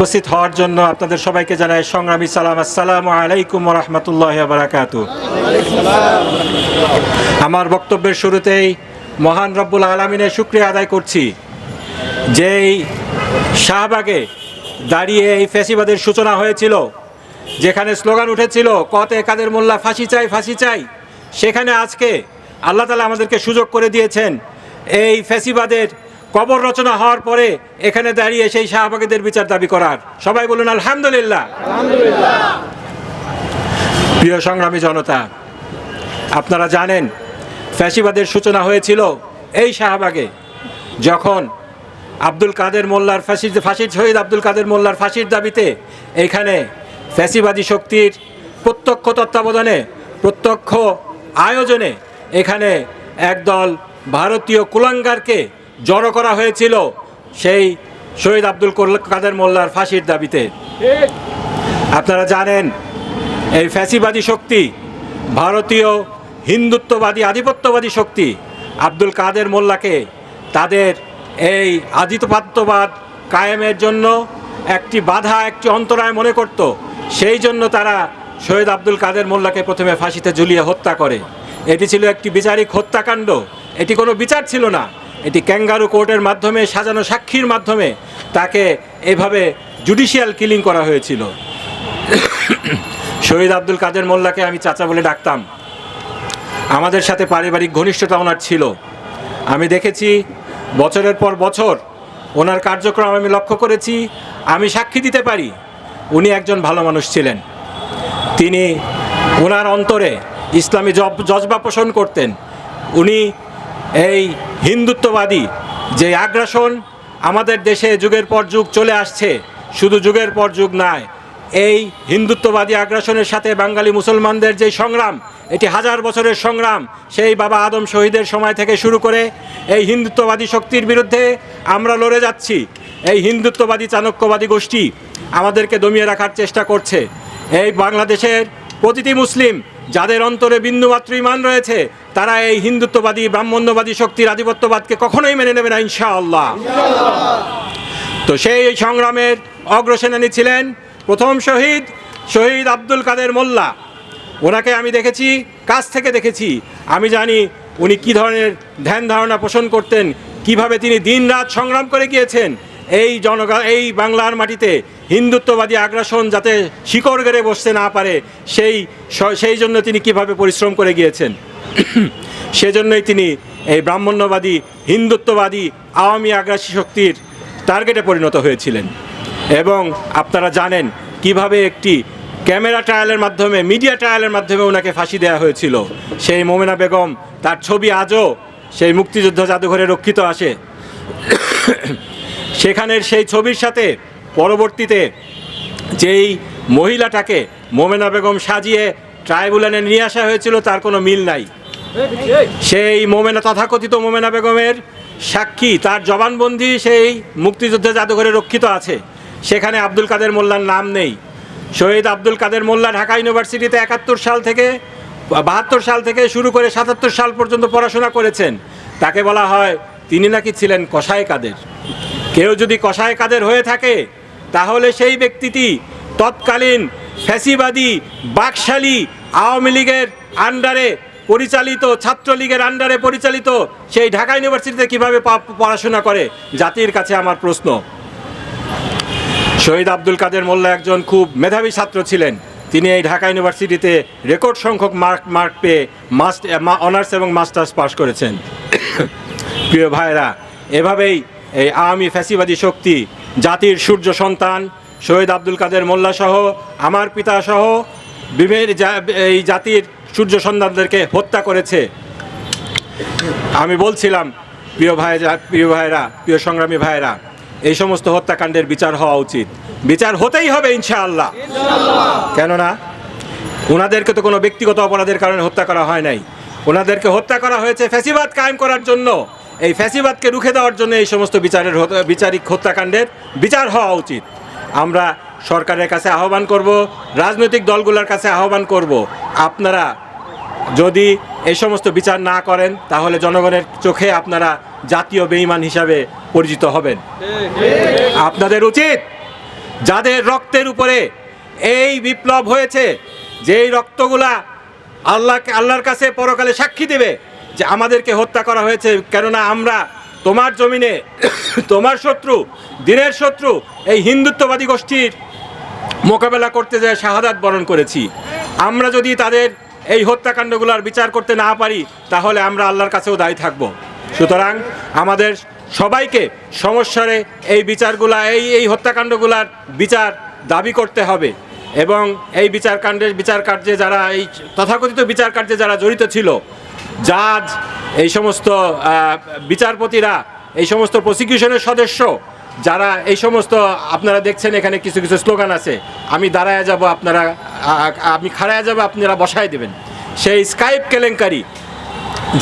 উপস্থিত হওয়ার জন্য আপনাদের সবাইকে জানাই সংগ্রামী সালাম। আসসালামু আলাইকুম রহমতুল্লাহ বারাকাত আমার বক্তব্যের শুরুতেই মহান রব্বুল আলমিনের শুক্রিয়া আদায় করছি। যেই শাহবাগে দাঁড়িয়ে এই ফ্যাসিবাদের সূচনা হয়েছিল, যেখানে স্লোগান উঠেছিল, কতে কাদের মোল্লা ফাঁসি চাই ফাঁসি চাই, সেখানে আজকে আল্লাহ তালা আমাদেরকে সুযোগ করে দিয়েছেন এই ফ্যাসিবাদের কবর রচনা হওয়ার পরে এখানে দাঁড়িয়ে সেই শাহবাগীদের বিচার দাবি করার। সবাই বলুন আলহামদুলিল্লাহ। প্রিয় সংগ্রামী জনতা আপনারা জানেন ফ্যাসিবাদের সূচনা হয়েছিল এই শাহবাগে যখন আব্দুল কাদের মোল্লার ফাঁসির ফাঁসির শহীদ আব্দুল কাদের মোল্লার ফাঁসির দাবিতে এখানে ফ্যাসিবাদী শক্তির প্রত্যক্ষ তত্ত্বাবধানে প্রত্যক্ষ আয়োজনে এখানে একদল ভারতীয় কুলাঙ্গারকে জড়ো করা হয়েছিল সেই শহীদ আব্দুল কাদের মোল্লার ফাঁসির দাবিতে। আপনারা জানেন, এই ফ্যাসিবাদী শক্তি, ভারতীয় হিন্দুত্ববাদী, আধিপত্যবাদী শক্তি আব্দুল কাদের মোল্লাকে তাদের এই আধিপত্যবাদ কায়েমের জন্য একটি বাধা, একটি অন্তরায় মনে করত। সেই জন্য তারা শহীদ আব্দুল কাদের মোল্লাকে প্রথমে ফাঁসিতে ঝুলিয়ে হত্যা করে। এটি ছিল একটি বিচারিক হত্যাকাণ্ড। এটি কোনো বিচার ছিল না। এটি ক্যাঙ্গারু কোর্টের মাধ্যমে, সাজানো সাক্ষীর মাধ্যমে তাকে এভাবে জুডিশিয়াল কিলিং করা হয়েছিল। শহীদ আব্দুল কাদের মোল্লাকে আমি চাচা বলে ডাকতাম। আমাদের সাথে পারিবারিক ঘনিষ্ঠতা ওনার ছিল। আমি দেখেছি, বছরের পর বছর ওনার কার্যক্রম আমি লক্ষ্য করেছি, আমি সাক্ষী দিতে পারি, উনি একজন ভালো মানুষ ছিলেন। তিনি ওনার অন্তরে ইসলামী জব জজবা পোষণ করতেন। উনি এই হিন্দুত্ববাদী যে আগ্রাসন আমাদের দেশে যুগের পর যুগ চলে আসছে, শুধু যুগের পর যুগ নয়, এই হিন্দুত্ববাদী আগ্রাসনের সাথে বাঙালি মুসলমানদের যে সংগ্রাম, এটি হাজার বছরের সংগ্রাম, সেই বাবা আদম শহীদের সময় থেকে শুরু করে এই হিন্দুত্ববাদী শক্তির বিরুদ্ধে আমরা লড়ে যাচ্ছি। এই হিন্দুত্ববাদী চাণক্যবাদী গোষ্ঠী আমাদেরকে দমিয়ে রাখার চেষ্টা করছে। এই বাংলাদেশের প্রতিটি মুসলিম যাদের অন্তরে বিন্দুমাত্র ইমান রয়েছে, তারা এই হিন্দুত্ববাদী, ব্রাহ্মণ্যবাদী শক্তির আধিপত্যবাদকে কখনোই মেনে নেবে না, ইনশাআল্লাহ। তো সেই সংগ্রামের অগ্রসেনানী ছিলেন প্রথম শহীদ শহীদ আব্দুল কাদের মোল্লা। ওনাকে আমি দেখেছি, কাছ থেকে দেখেছি। আমি জানি উনি কী ধরনের ধ্যান ধারণা পোষণ করতেন, কীভাবে তিনি দিনরাত সংগ্রাম করে গিয়েছেন। এই জনগণ, এই বাংলার মাটিতে হিন্দুত্ববাদী আগ্রাসন যাতে শিকড় গেড়ে বসতে না পারে, সেই সেই জন্য তিনি কীভাবে পরিশ্রম করে গিয়েছেন? সেজন্যই তিনি এই ব্রাহ্মণ্যবাদী, হিন্দুত্ববাদী, আওয়ামী আগ্রাসী শক্তির টার্গেটে পরিণত হয়েছিলেন। এবং আপনারা জানেন কীভাবে একটি ক্যামেরা ট্রায়ালের মাধ্যমে, মিডিয়া ট্রায়ালের মাধ্যমে ওনাকে ফাঁসি দেওয়া হয়েছিল। সেই মোমেনা বেগম, তার ছবি আজও সেই মুক্তিযুদ্ধ জাদুঘরে রক্ষিত আসে। সেখানের সেই ছবির সাথে পরবর্তীতে যেই মহিলাটাকে মোমেনা বেগম সাজিয়ে ট্রাইব্যুনালে নিয়ে আসা হয়েছিল, তার কোনো মিল নাই। সেই মোমেনা, তথাকথিত মোমেনা বেগমের সাক্ষী, তার জবানবন্দি সেই মুক্তিযুদ্ধ জাদুঘরে রক্ষিত আছে। সেখানে আব্দুল কাদের মোল্লার নাম নেই। শহীদ আব্দুল কাদের মোল্লা ঢাকা ইউনিভার্সিটিতে একাত্তর সাল থেকে, বাহাত্তর সাল থেকে শুরু করে সাতাত্তর সাল পর্যন্ত পড়াশোনা করেছেন। তাকে বলা হয়, তিনি নাকি ছিলেন কষায় কাদের। কেউ যদি কষায় কাদের হয়ে থাকে তাহলে সেই ব্যক্তিটি তৎকালীন ফ্যাসিবাদী, বাকশালী আওয়ামী লীগের আন্ডারে পরিচালিত, ছাত্রলীগের আন্ডারে পরিচালিত সেই ঢাকা ইউনিভার্সিটিতে কীভাবে পড়াশোনা করে? জাতির কাছে আমার প্রশ্ন। শহীদ আব্দুল কাদের মোল্লা একজন খুব মেধাবী ছাত্র ছিলেন। তিনি এই ঢাকা ইউনিভার্সিটিতে রেকর্ড সংখ্যক মার্ক মার্ক পেয়ে মাস্ট অনার্স এবং মাস্টার্স পাশ করেছেন। প্রিয় ভাইরা এভাবেই এই আওয়ামী ফ্যাসিবাদী শক্তি জাতির সূর্য সন্তান, শহীদ আব্দুল কাদের মোল্লা সহ, আমার পিতা সহ বিভিন্ন এই জাতির সূর্য সন্তানদেরকে হত্যা করেছে। আমি বলছিলাম, প্রিয় ভাই প্রিয় ভাইরা, প্রিয় সংগ্রামী ভাইরা, এই সমস্ত হত্যাকাণ্ডের বিচার হওয়া উচিত। বিচার হতেই হবে, ইনশাআল্লাহ। কেননা ওনাদেরকে তো কোনো ব্যক্তিগত অপরাধের কারণে হত্যা করা হয় নাই। ওনাদেরকে হত্যা করা হয়েছে ফ্যাসিবাদ কায়েম করার জন্য। এই ফ্যাসিবাদকে রুখে দেওয়ার জন্য এই সমস্ত বিচারের বিচারিক হত্যাকাণ্ডের বিচার হওয়া উচিত। আমরা সরকারের কাছে আহ্বান করব, রাজনৈতিক দলগুলোর কাছে আহ্বান করব, আপনারা যদি এই সমস্ত বিচার না করেন, তাহলে জনগণের চোখে আপনারা জাতীয় বেঈমান হিসাবে পরিচিত হবেন। আপনাদের উচিত যাদের রক্তের উপরে এই বিপ্লব হয়েছে যে এই রক্তগুলা আল্লাহকে, আল্লাহর কাছে পরকালে সাক্ষী দেবে যে আমাদেরকে হত্যা করা হয়েছে, কেননা আমরা তোমার জমিনে, তোমার শত্রু, দিনের শত্রু, এই হিন্দুত্ববাদী গোষ্ঠীর মোকাবেলা করতে যায় শাহাদাত বরণ করেছি। আমরা যদি তাদের এই হত্যাকাণ্ডগুলোর বিচার করতে না পারি, তাহলে আমরা আল্লাহর কাছেও দায়ী থাকব। সুতরাং আমাদের সবাইকে সমস্যারে এই বিচারগুলা, এই এই হত্যাকাণ্ডগুলার বিচার দাবি করতে হবে এবং এই বিচারকাণ্ডের বিচার কার্যে যারা, এই তথাকথিত বিচার কার্যে যারা জড়িত ছিল জাজ, এই সমস্ত বিচারপতিরা, এই সমস্ত প্রসিকিউশনের সদস্য, যারা এই সমস্ত, আপনারা দেখছেন এখানে কিছু কিছু স্লোগান আছে, আমি দাঁড়ায় যাব, আপনারা আমি খাড়ায় যাব, আপনারা বসায় দেবেন। সেই স্কাইপ কেলেঙ্কারি,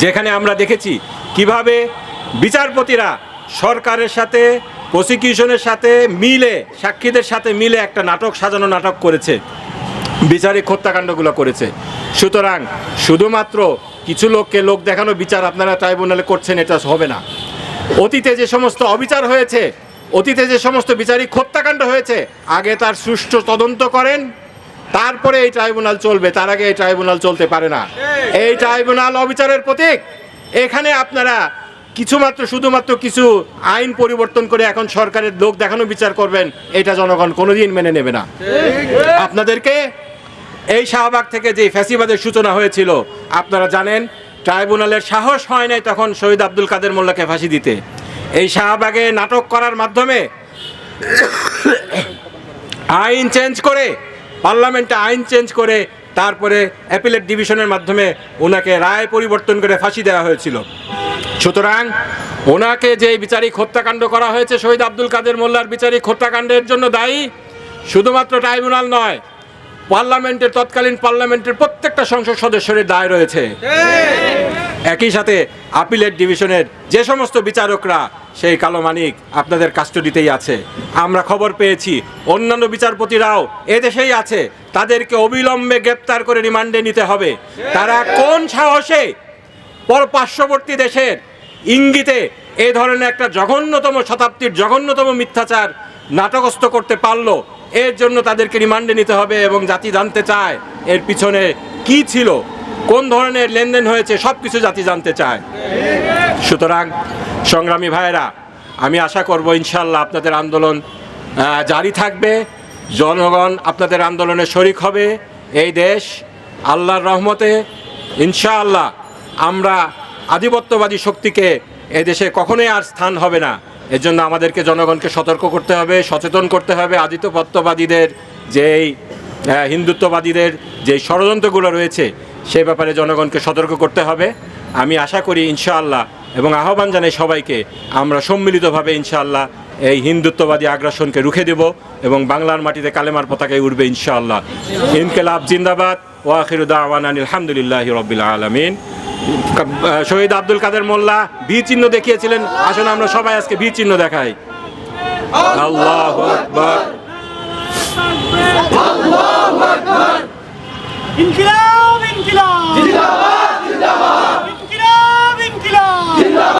যেখানে আমরা দেখেছি কীভাবে বিচারপতিরা সরকারের সাথে প্রসিকিউশনের সাথে মিলে, সাক্ষীদের সাথে মিলে একটা নাটক সাজানো নাটক করেছে। বিচারিক হত্যাকাণ্ডগুলো করেছে। সুতরাং শুধুমাত্র কিছু লোককে লোক দেখানো বিচার আপনারা ট্রাইব্যুনালে করছেন এটা হবে না। অতীতে যে সমস্ত অবিচার হয়েছে অতীতে যে সমস্ত বিচারিক হত্যাকাণ্ড হয়েছে আগে তার সুষ্ঠু তদন্ত করেন তারপরে এই ট্রাইব্যুনাল চলবে তার আগে এই ট্রাইব্যুনাল চলতে পারে না। এই ট্রাইব্যুনাল অবিচারের প্রতীক এখানে আপনারা কিছুমাত্র শুধুমাত্র কিছু আইন পরিবর্তন করে এখন সরকারের লোক দেখানো বিচার করবেন এটা জনগণ কোনোদিন মেনে নেবে না। আপনাদেরকে এই শাহবাগ থেকে যে ফ্যাসিবাদের সূচনা হয়েছিল, আপনারা জানেন, ট্রাইব্যুনালের সাহস হয় নাই তখন শহীদ আব্দুল কাদের মোল্লাকে ফাঁসি দিতে। এই শাহবাগে নাটক করার মাধ্যমে আইন চেঞ্জ করে, পার্লামেন্টে আইন চেঞ্জ করে, তারপরে অ্যাপিলেট ডিভিশনের মাধ্যমে ওনাকে রায় পরিবর্তন করে ফাঁসি দেওয়া হয়েছিল। সুতরাং ওনাকে যে বিচারিক হত্যাকাণ্ড করা হয়েছে, শহীদ আব্দুল কাদের মোল্লার বিচারিক হত্যাকাণ্ডের জন্য দায়ী, শুধুমাত্র ট্রাইব্যুনাল নয় পার্লামেন্টের, তৎকালীন পার্লামেন্টের প্রত্যেকটা সংসদ সদস্যের দায় রয়েছে। একই সাথে আপিলেট ডিভিশনের যে সমস্ত বিচারকরা, সেই কালো মানিক আপনাদের কাস্টডিতেই আছে। আমরা খবর পেয়েছি, অন্যান্য বিচারপতিরাও এদেশেই আছে। তাদেরকে অবিলম্বে গ্রেপ্তার করে রিমান্ডে নিতে হবে। তারা কোন সাহসে পর পার্শ্ববর্তী দেশের ইঙ্গিতে এ ধরনের একটা জঘন্যতম শতাব্দীর জঘন্যতম মিথ্যাচার নাটকস্থ করতে পারল? এর জন্য তাদেরকে রিমান্ডে নিতে হবে এবং জাতি জানতে চায় এর পিছনে কি ছিল, কোন ধরনের লেনদেন হয়েছে সব কিছু জাতি জানতে চায়। সুতরাং, সংগ্রামী ভাইয়েরা, আমি আশা করব ইনশাল্লাহ আপনাদের আন্দোলন জারি থাকবে, জনগণ আপনাদের আন্দোলনে শরিক হবে, এই দেশ আল্লাহর রহমতে ইনশাআল্লাহ আমরা আধিপত্যবাদী শক্তিকে এই দেশে কখনোই আর স্থান হবে না। এর জন্য আমাদেরকে জনগণকে সতর্ক করতে হবে সচেতন করতে হবে। আধিপত্যবাদীদের যেই আহ, হিন্দুত্ববাদীদের যে ষড়যন্ত্রগুলো রয়েছে সে ব্যাপারে জনগণকে সতর্ক করতে হবে। আমি আশা করি ইনশাআল্লাহ এবং আহ্বান জানাই সবাইকে আমরা সম্মিলিতভাবে ইনশাআল্লাহ এই হিন্দুত্ববাদী আগ্রাসনকে রুখে দেব এবং বাংলার মাটিতে কালেমার পতাকায় উঠবে ইনশাআল্লাহ। ইনকেলাব জিন্দাবাদ ওয়াখির দাওয়ান আলহামদুলিল্লাহ রবিল আলমিন। শহীদ আব্দুল কাদের মোল্লা ভি চিহ্ন দেখিয়েছিলেন। আসলে আমরা সবাই আজকে বি চিহ্ন দেখাই। আল্লাহ আকবার। ইনকিলাব ইনকিলাব।